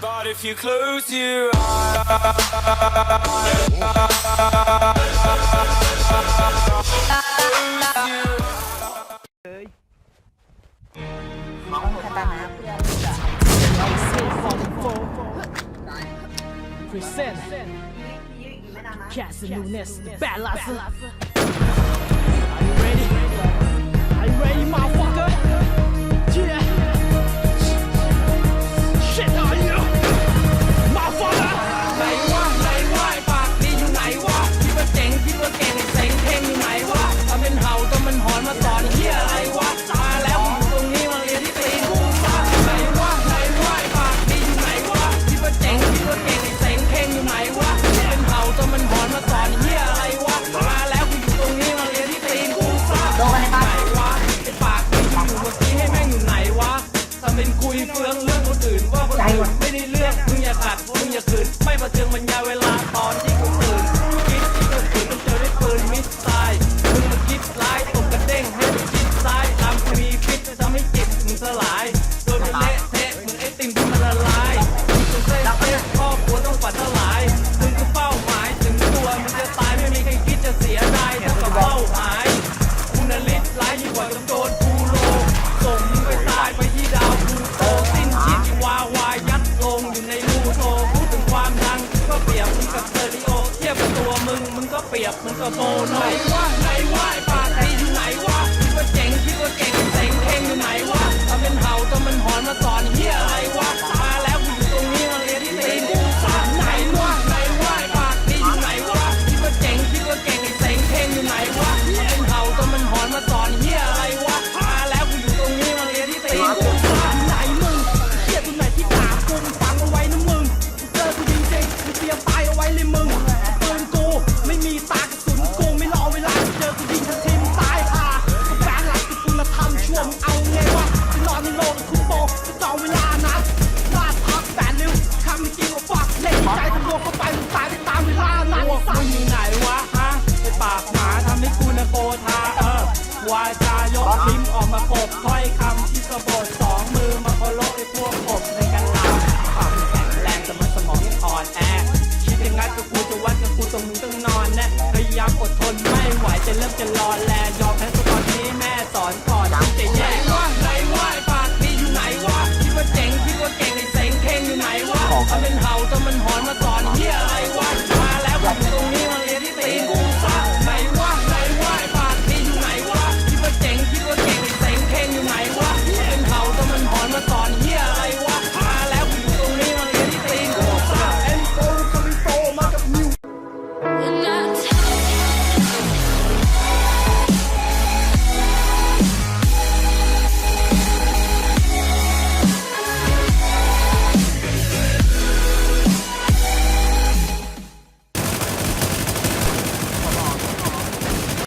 But if you close your eyes. Present Cassie newness. the bad Are you ready? Are you ready, my คุยเฟืองเรื่องคนอื่นว่าคนอื่นไม่ได้เรื่องมึงอย่าขัดมึงอย่าขืนไม่มาเทืองมันยาเวลา ก็เปียกมันก็โมไหนวะไหนวะปากดีอยู่ไหนวะคิดว่าเจ๋งคิดว่าเก่งเจ๋งเท่งอยู่ไหนวะ เอาเวลานับลาดพักแปดริ้วคำไม่กินก็ฝักเล่นใจทำตัวเข้าไปมึงตายไปตามเวลานัดสั่งอยู่ไหนวะฮะไปปากหมาทำให้กูนะโกธาเออวาจายกลิ้มออกมากบถ้อยคำที่กบดสองมือมาเคารพไอ้พวกผมในกันตามความแข็งแรงจะมันสมองยังอ่อนแอคิดยังไงกับกูจะวัดกับกูตรงมึงต้องนอนแน่พยายามอดทนไม่ไหวจะเริ่มจะรอแลยอ I'm in house, I'm in home,